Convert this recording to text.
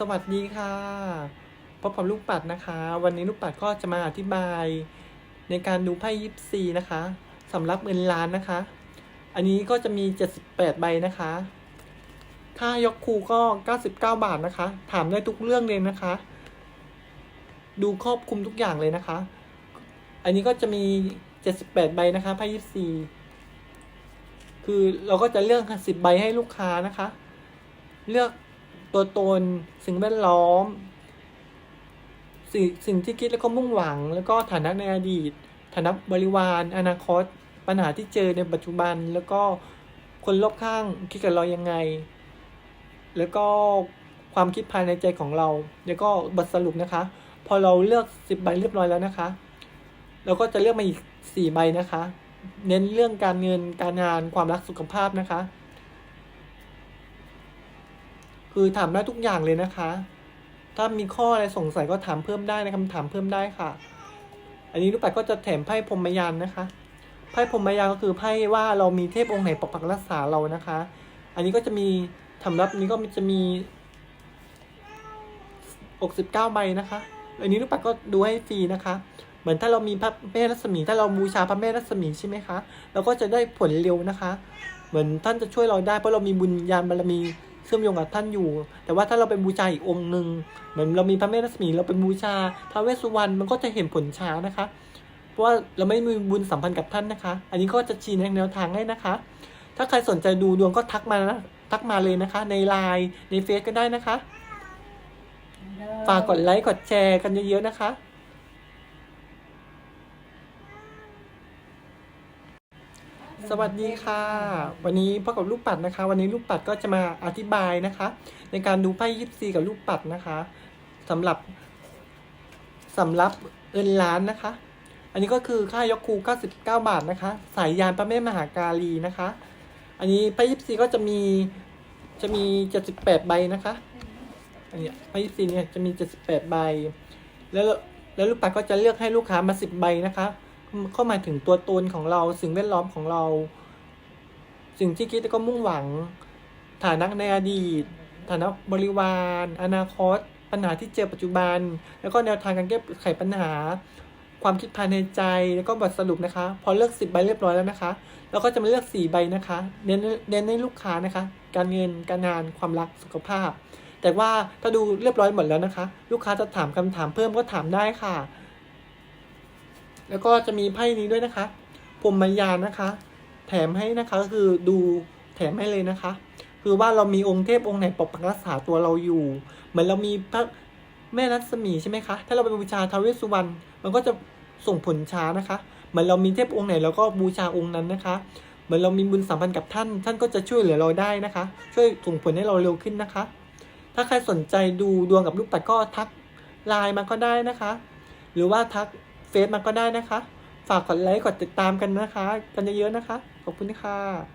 สวัสดีค่ะ พบกับลูกปัดนะคะ วันนี้ลูกปัดก็จะมาอธิบาย ในการดูไพ่ยิปซีนะคะสำหรับเงินล้านนะคะ อันนี้ก็จะมี 78 ใบนะคะ ค่ายกคูก็ 99 บาทนะคะ ถามได้ทุกเรื่องเลยนะคะ ดูครอบคลุมทุกอย่างเลยนะคะ อันนี้ก็จะมี 78 ใบนะคะไพ่ยิปซีคือเราก็จะเลือก 10 ใบให้ลูกค้านะคะ เลือก ตัวตน สิ่งแวดล้อม สิ่งสิ่งที่คิดแล้วก็มุ่งหวัง แล้วก็ฐานะในอดีต ฐานะบริวาร อนาคต ปัญหาที่เจอในปัจจุบัน แล้วก็คนรอบข้างคิดกับเรายังไง แล้วก็ความคิดภายในใจของเรา แล้วก็บทสรุปนะคะ พอเราเลือกสิบใบเรียบร้อยแล้วนะคะ เราก็จะเลือกมาอีกสี่ใบนะคะ เน้นเรื่องการเงินการงานความรักสุขภาพนะคะ คือถามได้ทุกอย่างเลยนะคะ ถ้ามีข้ออะไรสงสัยก็ถามเพิ่มได้นะคำถามเพิ่มได้ค่ะ อันนี้ลูกปัดก็จะแถมไพ่พรมยานนะคะ ไพ่พรมยานก็คือไพ่ว่าเรามีเทพองค์ไหนปกปักรักษาเรานะคะ อันนี้ก็จะมีสำหรับนี้ก็จะมี69ใบนะคะ อันนี้ลูกปัดก็ดูให้ฟรีนะคะ เหมือนถ้าเรามีพระแม่รัศมี ถ้าเราบูชาพระแม่รัศมีใช่ไหมคะ เราก็จะได้ผลเร็วนะคะ เหมือนท่านจะช่วยเราได้เพราะเรามีบุญญาณบารมี เชื่อมโยงกับท่านอยู่ แต่ว่าถ้าเราไปบูชาอีกองค์หนึ่งเหมือนเรามีพระแม่รัศมีเราไปบูชาพระเวสสุวรรณมันก็จะเห็นผลช้านะคะ เพราะว่าเราไม่มีบุญสัมพันธ์กับท่านนะคะ อันนี้ก็จะชี้แนแนวทางให้นะคะ ถ้าใครสนใจดูดวงก็ทักมานะทักมาเลยนะคะ ในไลน์ในเฟซก็ได้นะคะ ฝากกดไลค์กดแชร์กันเยอะๆนะคะ สวัสดีค่ะ วันนี้พบกับลูกปัดนะคะ วันนี้ลูกปัดก็จะมาอธิบายนะคะ ในการดูไพ่ยิปซีกับลูกปัดนะคะสำหรับสำหรับเอินล้านนะคะ อันนี้ก็คือค่ายกคู99 บาทนะคะ สายยานพระแม่มหากาลีนะคะ อันนี้ไพ่ยิปซีก็จะมีจะมี 78 ใบนะคะ อันนี้ไพ่ยิปซีเนี่ยจะมี 78 ใบ แล้วแล้วลูกปัดก็จะเลือกให้ลูกค้ามา 10 ใบนะคะ เข้ามายถึงตัวตนของเรา สิ่งแวดล้อมของเรา สิ่งที่คิดแล้วก็มุ่งหวัง ฐานะในอดีต ฐานะบริวาร อนาคต ปัญหาที่เจอปัจจุบัน แล้วก็แนวทางการแก้ไขปัญหา ความคิดภายในใจแล้วก็บทสรุปนะคะ พอเลือกสิบใบเรียบร้อยแล้วนะคะเราก็จะมาเลือกสี่ใบนะคะเน้นเน้นให้ลูกค้านะคะ การเงินการงานความรักสุขภาพแต่ว่าถ้าดูเรียบร้อยหมดแล้วนะคะ ลูกค้าจะถามคำถามเพิ่มก็ถามได้ค่ะ แล้วก็จะมีไพ่นี้ด้วยนะคะพรหมยานะคะ แถมให้นะคะก็คือดูแถมให้เลยนะคะ คือว่าเรามีองค์เทพองค์ไหนปกปักรักษาตัวเราอยู่ เหมือนเรามีพระแม่รัศมีใช่ไหมคะ ถ้าเราไปบูชาทาวเวสสุวรรณมันก็จะส่งผลช้านะคะ เหมือนเรามีเทพองค์ไหนเราก็บูชาองค์นั้นนะคะ เหมือนเรามีบุญสัมพันธ์กับท่าน ท่านก็จะช่วยเหลือเราได้นะคะ ช่วยส่งผลให้เราเร็วขึ้นนะคะ ถ้าใครสนใจดูดวงกับลูกปัดก็ทักไลน์มาก็ได้นะคะ หรือว่าทัก เฟซมาก็ได้นะคะ ฝากกดไลค์กดติดตามกันนะคะ กันเยอะๆนะคะ ขอบคุณค่ะ